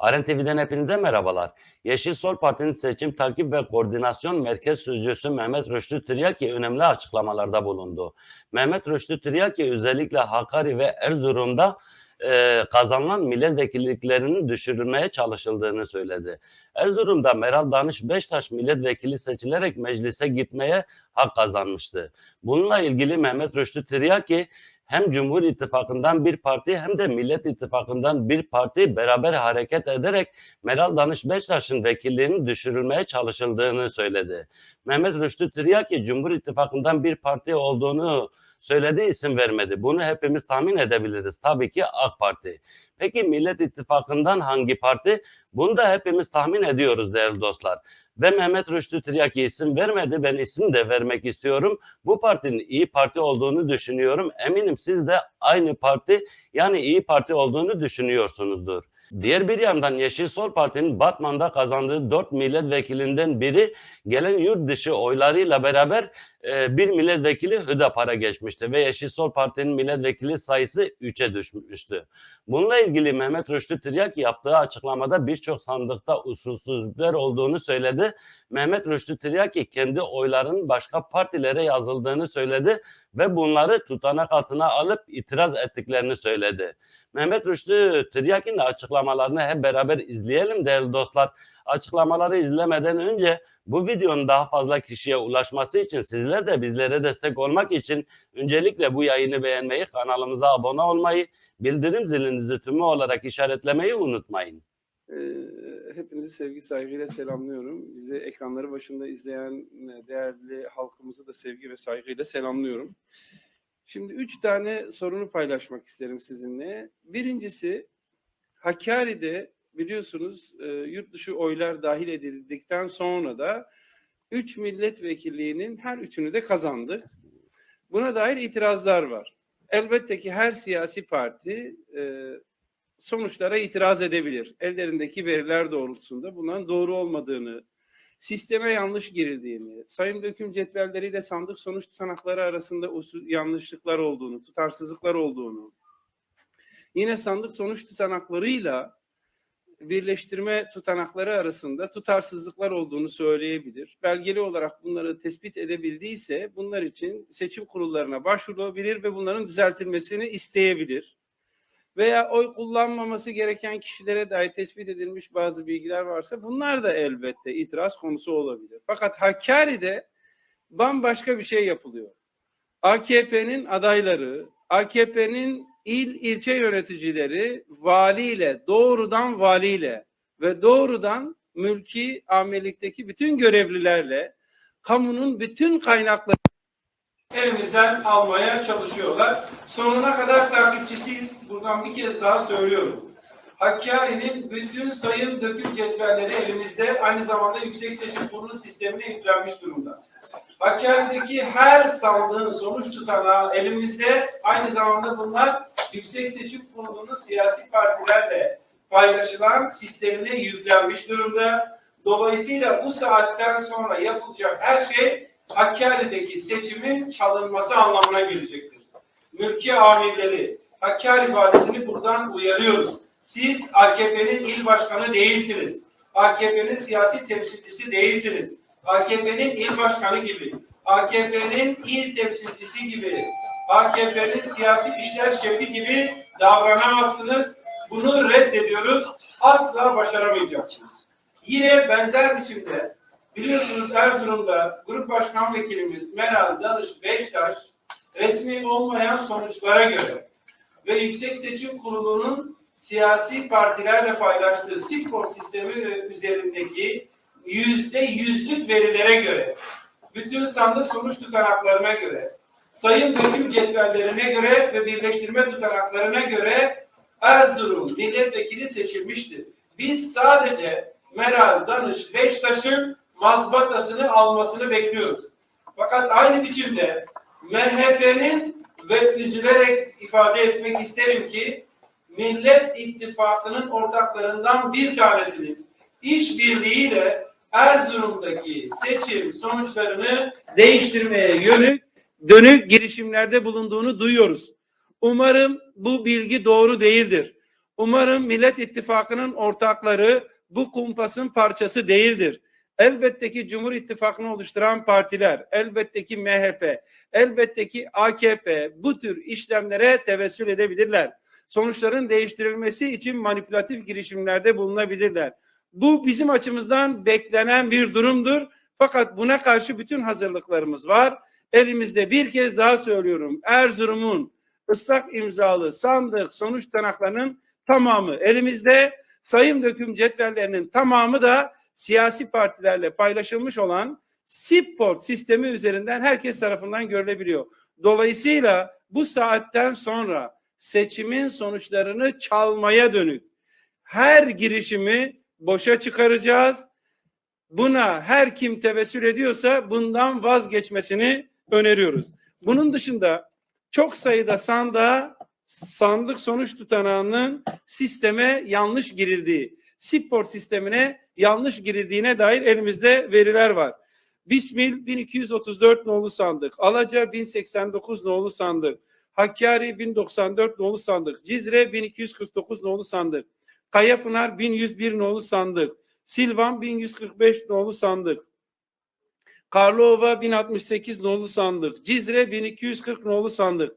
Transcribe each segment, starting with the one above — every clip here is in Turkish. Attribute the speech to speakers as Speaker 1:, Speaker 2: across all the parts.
Speaker 1: Aren TV'den hepinize merhabalar. Yeşil Sol Parti'nin seçim takip ve koordinasyon merkez sözcüsü Mehmet Rüştü Tiryaki önemli açıklamalarda bulundu. Mehmet Rüştü Tiryaki özellikle Hakkari ve Erzurum'da e, kazanılan milletvekilliklerinin düşürülmeye çalışıldığını söyledi. Erzurum'da Meral Danış Beştaş milletvekili seçilerek meclise gitmeye hak kazanmıştı. Bununla ilgili Mehmet Rüştü Tiryaki hem Cumhur İttifakı'ndan bir parti hem de Millet İttifakı'ndan bir parti beraber hareket ederek Meral Danış Beştaş'ın vekilliğinin düşürülmeye çalışıldığını söyledi. Mehmet Rüştü Tiryaki Cumhur İttifakı'ndan bir parti olduğunu söyledi isim vermedi. Bunu hepimiz tahmin edebiliriz. Tabii ki AK Parti. Peki Millet İttifakı'ndan hangi parti? Bunu da hepimiz tahmin ediyoruz değerli dostlar. Ve Mehmet Rüştü Tiryaki isim vermedi. Ben isim de vermek istiyorum. Bu partinin iyi Parti olduğunu düşünüyorum. Eminim siz de aynı parti yani iyi Parti olduğunu düşünüyorsunuzdur. Diğer bir yandan Yeşil Sol Parti'nin Batman'da kazandığı 4 milletvekilinden biri gelen yurt dışı oylarıyla beraber e, bir milletvekili Hüdapar'a geçmişti ve Yeşil Sol Parti'nin milletvekili sayısı 3'e düşmüştü. Bununla ilgili Mehmet Rüştü Tiryak yaptığı açıklamada birçok sandıkta usulsüzlükler olduğunu söyledi. Mehmet Rüştü Tiryaki kendi oylarının başka partilere yazıldığını söyledi ve bunları tutanak altına alıp itiraz ettiklerini söyledi. Mehmet Rüştü Tiryaki'nin açıklamalarını hep beraber izleyelim değerli dostlar. Açıklamaları izlemeden önce bu videonun daha fazla kişiye ulaşması için sizler de bizlere destek olmak için öncelikle bu yayını beğenmeyi, kanalımıza abone olmayı, bildirim zilinizi tümü olarak işaretlemeyi unutmayın.
Speaker 2: Ee, Hepinizi sevgi saygıyla selamlıyorum. Bizi ekranları başında izleyen e, değerli halkımızı da sevgi ve saygıyla selamlıyorum. Şimdi üç tane sorunu paylaşmak isterim sizinle. Birincisi Hakkari'de biliyorsunuz e, yurt dışı oylar dahil edildikten sonra da üç milletvekilliğinin her üçünü de kazandık. Buna dair itirazlar var. Elbette ki her siyasi parti e, sonuçlara itiraz edebilir. Ellerindeki veriler doğrultusunda bunların doğru olmadığını, sisteme yanlış girildiğini, sayım döküm cetvelleriyle sandık sonuç tutanakları arasında yanlışlıklar olduğunu, tutarsızlıklar olduğunu, yine sandık sonuç tutanaklarıyla birleştirme tutanakları arasında tutarsızlıklar olduğunu söyleyebilir. Belgeli olarak bunları tespit edebildiyse bunlar için seçim kurullarına başvurulabilir ve bunların düzeltilmesini isteyebilir veya oy kullanmaması gereken kişilere dair tespit edilmiş bazı bilgiler varsa bunlar da elbette itiraz konusu olabilir. Fakat Hakkari'de bambaşka bir şey yapılıyor. AKP'nin adayları, AKP'nin il ilçe yöneticileri valiyle, doğrudan valiyle ve doğrudan mülki amirlikteki bütün görevlilerle kamunun bütün kaynakları elimizden almaya çalışıyorlar. Sonuna kadar takipçisiyiz. Buradan bir kez daha söylüyorum. Hakkari'nin bütün sayım döküm cetvelleri elimizde. Aynı zamanda Yüksek Seçim Kurulu sistemine yüklenmiş durumda. Hakkari'deki her sandığın sonuç tutanağı elimizde. Aynı zamanda bunlar Yüksek Seçim Kurulu'nun siyasi partilerle paylaşılan sistemine yüklenmiş durumda. Dolayısıyla bu saatten sonra yapılacak her şey Hakkari'deki seçimin çalınması anlamına gelecektir. Mülki amirleri, Hakkari valisini buradan uyarıyoruz. Siz AKP'nin il başkanı değilsiniz. AKP'nin siyasi temsilcisi değilsiniz. AKP'nin il başkanı gibi, AKP'nin il temsilcisi gibi, AKP'nin siyasi işler şefi gibi davranamazsınız. Bunu reddediyoruz. Asla başaramayacaksınız. Yine benzer biçimde Biliyorsunuz Erzurum'da Grup Başkan Vekilimiz Meral Danış Beştaş resmi olmayan sonuçlara göre ve Yüksek Seçim Kurulu'nun siyasi partilerle paylaştığı SİPKOR sistemi üzerindeki yüzde yüzlük verilere göre, bütün sandık sonuç tutanaklarına göre, sayım döküm cetvellerine göre ve birleştirme tutanaklarına göre Erzurum milletvekili seçilmiştir. Biz sadece Meral Danış Beştaş'ın mazbatasını almasını bekliyoruz. Fakat aynı biçimde MHP'nin ve üzülerek ifade etmek isterim ki Millet İttifakı'nın ortaklarından bir tanesinin işbirliğiyle Erzurum'daki seçim sonuçlarını değiştirmeye yönük dönük girişimlerde bulunduğunu duyuyoruz. Umarım bu bilgi doğru değildir. Umarım Millet İttifakı'nın ortakları bu kumpasın parçası değildir. Elbette ki Cumhur İttifakı'nı oluşturan partiler, elbette ki MHP, elbette ki AKP bu tür işlemlere tevessül edebilirler. Sonuçların değiştirilmesi için manipülatif girişimlerde bulunabilirler. Bu bizim açımızdan beklenen bir durumdur. Fakat buna karşı bütün hazırlıklarımız var. Elimizde bir kez daha söylüyorum. Erzurum'un ıslak imzalı sandık sonuç tanaklarının tamamı elimizde. Sayım döküm cetvellerinin tamamı da siyasi partilerle paylaşılmış olan SIPPORT sistemi üzerinden herkes tarafından görülebiliyor. Dolayısıyla bu saatten sonra seçimin sonuçlarını çalmaya dönük her girişimi boşa çıkaracağız. Buna her kim tevessül ediyorsa bundan vazgeçmesini öneriyoruz. Bunun dışında çok sayıda sandığa sandık sonuç tutanağının sisteme yanlış girildiği, SIPPORT sistemine yanlış girildiğine dair elimizde veriler var. Bismil 1234 nolu sandık, Alaca 1089 nolu sandık, Hakkari 1094 nolu sandık, Cizre 1249 nolu sandık, Kayapınar 1101 nolu sandık, Silvan 1145 nolu sandık, Karlova 1068 nolu sandık, Cizre 1240 nolu sandık,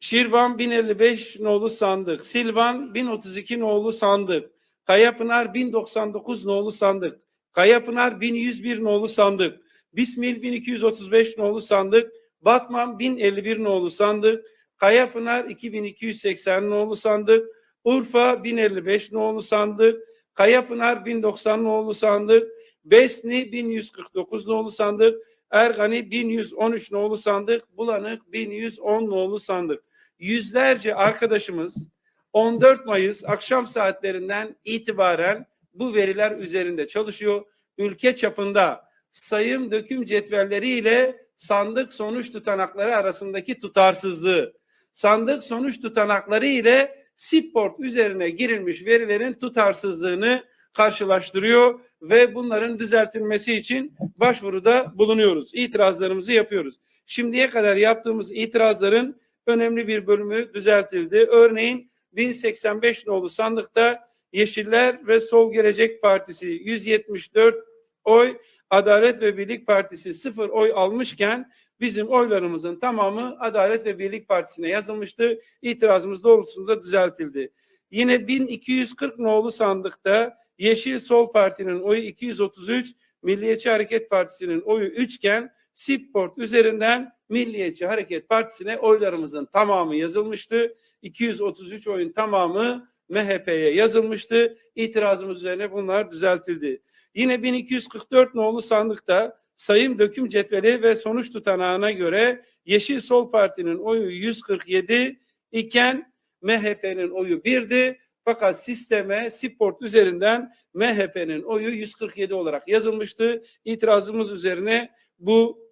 Speaker 2: Şirvan 1055 nolu sandık, Silvan 1032 nolu sandık, Kayapınar 1099 nolu sandık, Kayapınar 1101 nolu sandık, Bismil 1235 nolu sandık, Batman 1051 nolu sandık, Kayapınar 2280 nolu sandık, Urfa 1055 nolu sandık, Kayapınar 1090 nolu sandık, Besni 1149 nolu sandık, Ergani 1113 nolu sandık, Bulanık 1110 nolu sandık. Yüzlerce arkadaşımız 14 Mayıs akşam saatlerinden itibaren bu veriler üzerinde çalışıyor. Ülke çapında sayım döküm cetvelleri ile sandık sonuç tutanakları arasındaki tutarsızlığı, sandık sonuç tutanakları ile SIPPORT üzerine girilmiş verilerin tutarsızlığını karşılaştırıyor ve bunların düzeltilmesi için başvuruda bulunuyoruz. İtirazlarımızı yapıyoruz. Şimdiye kadar yaptığımız itirazların önemli bir bölümü düzeltildi. Örneğin 1085 nolu sandıkta Yeşiller ve Sol Gelecek Partisi 174 oy, Adalet ve Birlik Partisi 0 oy almışken bizim oylarımızın tamamı Adalet ve Birlik Partisi'ne yazılmıştı. İtirazımız doğrultusunda düzeltildi. Yine 1240 nolu sandıkta Yeşil Sol Parti'nin oyu 233, Milliyetçi Hareket Partisi'nin oyu 3 iken SİPPORT üzerinden Milliyetçi Hareket Partisi'ne oylarımızın tamamı yazılmıştı. 233 oyun tamamı MHP'ye yazılmıştı. İtirazımız üzerine bunlar düzeltildi. Yine 1244 nolu sandıkta sayım döküm cetveli ve sonuç tutanağına göre Yeşil Sol Parti'nin oyu 147 iken MHP'nin oyu 1'di. Fakat sisteme Sport üzerinden MHP'nin oyu 147 olarak yazılmıştı. İtirazımız üzerine bu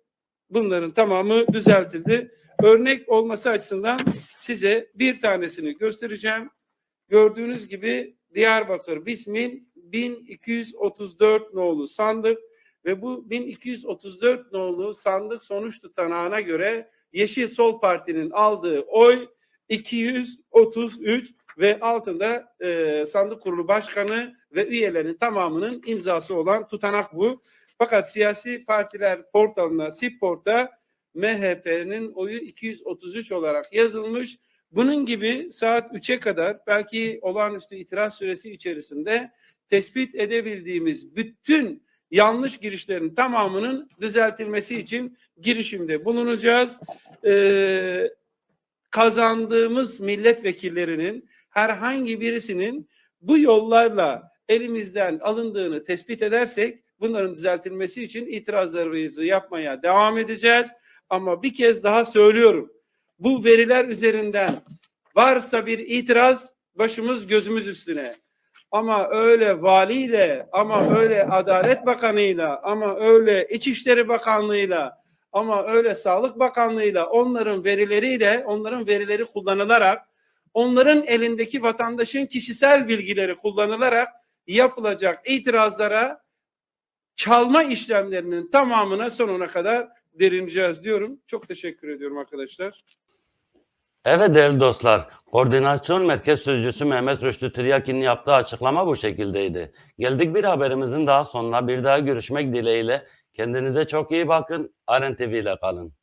Speaker 2: bunların tamamı düzeltildi. Örnek olması açısından size bir tanesini göstereceğim. Gördüğünüz gibi Diyarbakır Bismil 1234 nolu sandık ve bu 1234 nolu sandık sonuç tutanağına göre Yeşil Sol Parti'nin aldığı oy 233 ve altında e, sandık kurulu başkanı ve üyelerin tamamının imzası olan tutanak bu. Fakat siyasi partiler portalına, SİPPORT'a MHP'nin oyu 233 olarak yazılmış. Bunun gibi saat 3'e kadar belki olağanüstü itiraz süresi içerisinde tespit edebildiğimiz bütün yanlış girişlerin tamamının düzeltilmesi için girişimde bulunacağız. Ee, kazandığımız milletvekillerinin herhangi birisinin bu yollarla elimizden alındığını tespit edersek bunların düzeltilmesi için itirazlarımızı yapmaya devam edeceğiz. Ama bir kez daha söylüyorum. Bu veriler üzerinden varsa bir itiraz başımız gözümüz üstüne. Ama öyle valiyle, ama öyle Adalet Bakanı'yla, ama öyle İçişleri Bakanlığı'yla, ama öyle Sağlık Bakanlığı'yla onların verileriyle, onların verileri kullanılarak, onların elindeki vatandaşın kişisel bilgileri kullanılarak yapılacak itirazlara çalma işlemlerinin tamamına sonuna kadar derineceğiz diyorum. Çok teşekkür ediyorum arkadaşlar.
Speaker 1: Evet değerli dostlar, Koordinasyon Merkez Sözcüsü Mehmet Rüştü Tiryaki'nin yaptığı açıklama bu şekildeydi. Geldik bir haberimizin daha sonuna bir daha görüşmek dileğiyle. Kendinize çok iyi bakın. Aren TV ile kalın.